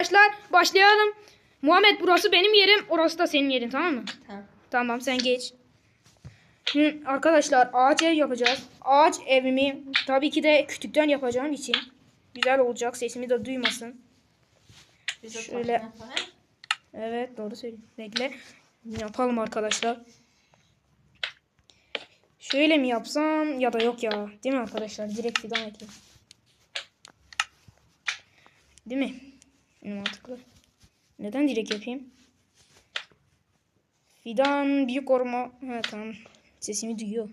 Arkadaşlar başlayalım. Muhammed burası benim yerim, orası da senin yerin tamam mı? Tamam. Tamam sen geç. Hı, arkadaşlar ağaç ev yapacağız. Ağaç evimi tabii ki de kütükten yapacağım için güzel olacak. Sesimi de duymasın. De Şöyle. Evet doğru söylüyorsun. Bekle. Yapalım arkadaşlar. Şöyle mi yapsam ya da yok ya. Değil mi arkadaşlar? Direkt fidan ekeyim. Değil mi? En mantıklı. Neden direkt yapayım? Fidan büyük orma. Ha tamam. Sesimi duyuyor.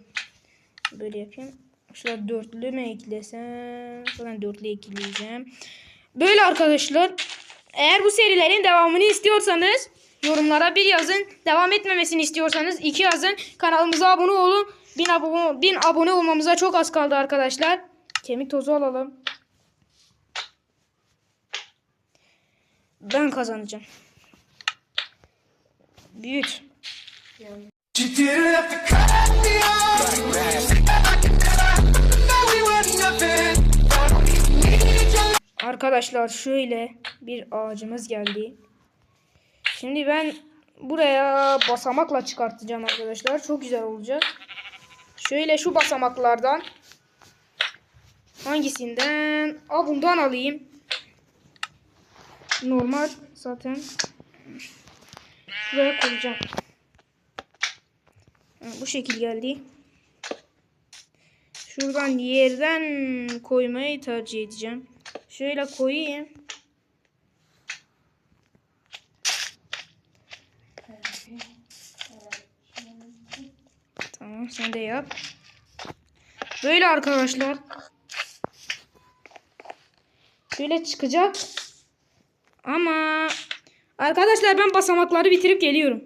Böyle yapayım. Şurada dörtlü mü eklesem? Falan dörtlü ekleyeceğim. Böyle arkadaşlar. Eğer bu serilerin devamını istiyorsanız yorumlara bir yazın. Devam etmemesini istiyorsanız iki yazın. Kanalımıza abone olun. Bin abone, bin abone olmamıza çok az kaldı arkadaşlar. Kemik tozu alalım. Were nothing. Need your Arkadaşlar şöyle bir ağacımız geldi. Şimdi ben buraya basamakla çıkartacağım arkadaşlar. Çok güzel olacak. Şöyle şu basamaklardan hangisinden? Aa bundan alayım. Normal zaten. Buraya koyacağım. Bu şekil geldi. Şuradan yerden koymayı tercih edeceğim. Şöyle koyayım. Tamam sen de yap. Böyle arkadaşlar. Şöyle çıkacak. Ama arkadaşlar ben basamakları bitirip geliyorum.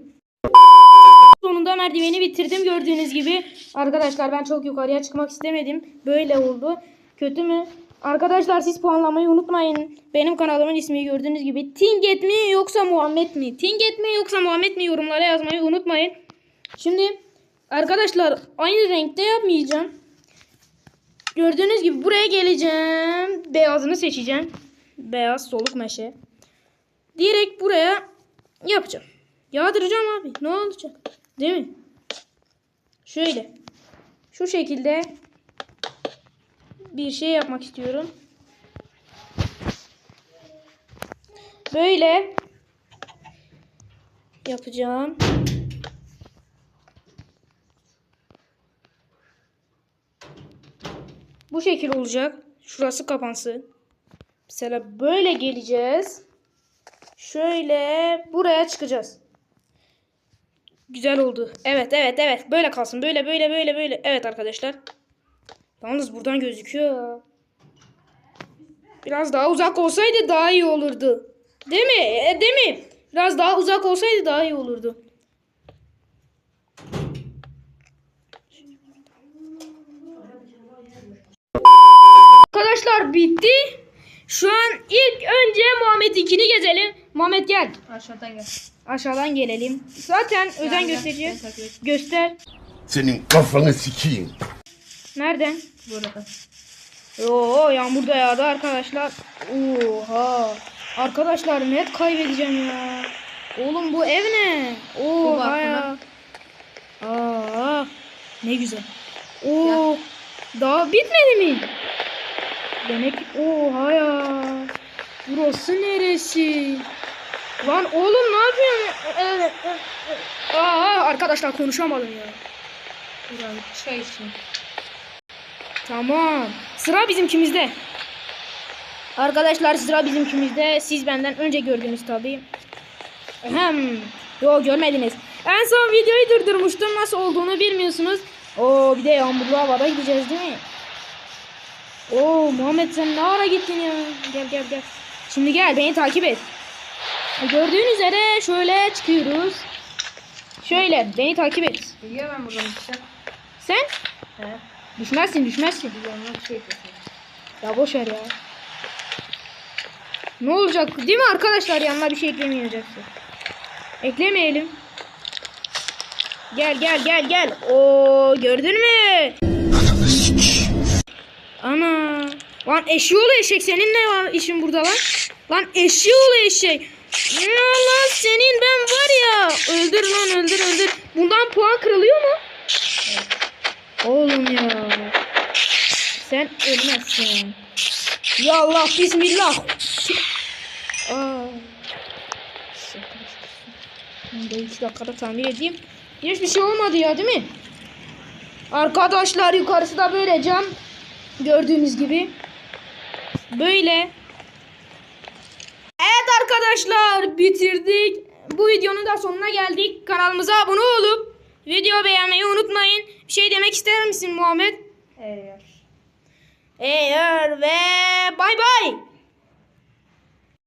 Sonunda merdiveni bitirdim gördüğünüz gibi. Arkadaşlar ben çok yukarıya çıkmak istemedim. Böyle oldu. Kötü mü? Arkadaşlar siz puanlamayı unutmayın. Benim kanalımın ismi gördüğünüz gibi. Tinget mi yoksa Muhammed mi? Tinget mi yoksa Muhammed mi yorumlara yazmayı unutmayın. Şimdi arkadaşlar aynı renkte yapmayacağım. Gördüğünüz gibi buraya geleceğim. Beyazını seçeceğim. Beyaz soluk meşe. Direkt buraya yapacağım. Yağdıracağım abi. Ne olacak? Değil mi? Şöyle. Şu şekilde bir şey yapmak istiyorum. Böyle yapacağım. Bu şekil olacak. Şurası kapansın. Mesela böyle geleceğiz. Şöyle buraya çıkacağız. Güzel oldu. Evet evet evet. Böyle kalsın. Böyle böyle böyle böyle. Evet arkadaşlar. Yalnız buradan gözüküyor. Biraz daha uzak olsaydı daha iyi olurdu. Değil mi? E, değil mi? Biraz daha uzak olsaydı daha iyi olurdu. Arkadaşlar bitti. Şu an ilk önce Muhammed'inkini gezelim. Muhammed gel. Aşağıdan gel. Aşağıdan gelelim. Zaten özen et. Göster. Senin kafanı sikeyim. Nereden? Burada. Oo yağmur da yağdı arkadaşlar. Oha. Arkadaşlar net kaybedeceğim ya. Oğlum bu ev ne? Oha ya. Aa, ne güzel. Oo. Daha bitmedi mi? Demek oha ya. Burası neresi? Lan oğlum ne yapıyorsun? Aa, arkadaşlar konuşamadım ya. Buranın çay için. Tamam. Sıra bizimkimizde. Arkadaşlar sıra bizimkimizde. Siz benden önce gördünüz tabii. Hem. Yo görmediniz. En son videoyu durdurmuştum. Nasıl olduğunu bilmiyorsunuz. Oo bir de yağmurlu havada gideceğiz değil mi? Oo Muhammed sen ne ara gittin ya? Gel gel gel. Şimdi gel beni takip et. Gördüğün üzere şöyle çıkıyoruz. Şöyle beni takip et. Biliyor ben buradan işte. Sen He. düşmezsin düşmezsin. Bir şey. Ya boş ver ya. Ne olacak değil mi arkadaşlar yanına bir şey eklemeyeceksin. Eklemeyelim. Gel gel gel gel. Oo gördün mü? Ana. Lan eşyolu eşek senin ne var işin burada lan? Lan eşeği ol eşek. Ya lan senin ben var ya. Öldür lan öldür öldür. Bundan puan kırılıyor mu? Oğlum ya. Sen ölmezsin. Ya Allah bismillah. Aa. Ben de 3 dakikada tamir edeyim. Hiçbir şey olmadı ya değil mi? Arkadaşlar yukarısı da böyle cam. Gördüğünüz gibi. Böyle. Evet arkadaşlar bitirdik. Bu videonun da sonuna geldik. Kanalımıza abone olup video beğenmeyi unutmayın. Bir şey demek ister misin Muhammed? Eğer. Eğer ve bay bay.